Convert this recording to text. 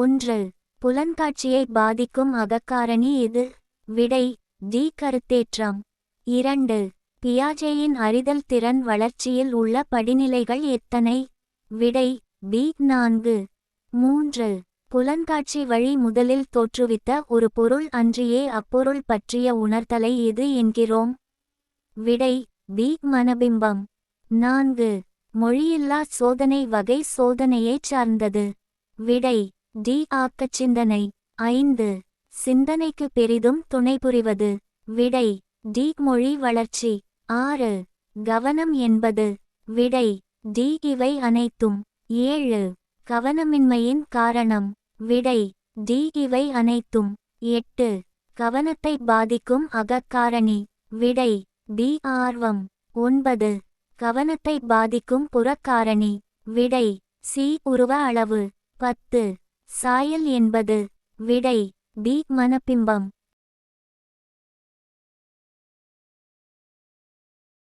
ஒன்று புலன்காட்சியை பாதிக்கும் அகக்காரணி எது விடை தி கருத்தேற்றம். இரண்டு பியாஜேயின் அறிதல் திறன் வளர்ச்சியில் உள்ள படிநிலைகள் எத்தனை? விடை பி. நான்கு. மூன்று புலன்காட்சி வழி முதலில் தோற்றுவித்த ஒரு பொருள் அன்றியே அப்பொருள் பற்றிய உணர்தலை எது என்கிறோம். விடை பி. மனபிம்பம். நான்கு மொழியில்லா சோதனை வகை சோதனையைச் சார்ந்தது. விடை டி. ஆக்கச் சிந்தனை. ஐந்து. சிந்தனைக்கு பெரிதும் துணைபுரிவது விடை. டி. மொழி வளர்ச்சி. ஆறு. கவனம் என்பது. விடை. டி. இவை அனைத்தும். ஏழு. கவனமின்மையின் காரணம். விடை. டி. இவை அனைத்தும். எட்டு. கவனத்தை பாதிக்கும் அகக்காரணி. விடை. டி ஆர்வம். ஒன்பது. கவனத்தை பாதிக்கும் புறக்காரணி. விடை. சி. உருவ அளவு. பத்து. சாயல் என்பது விடை பி மனப்பிம்பம்.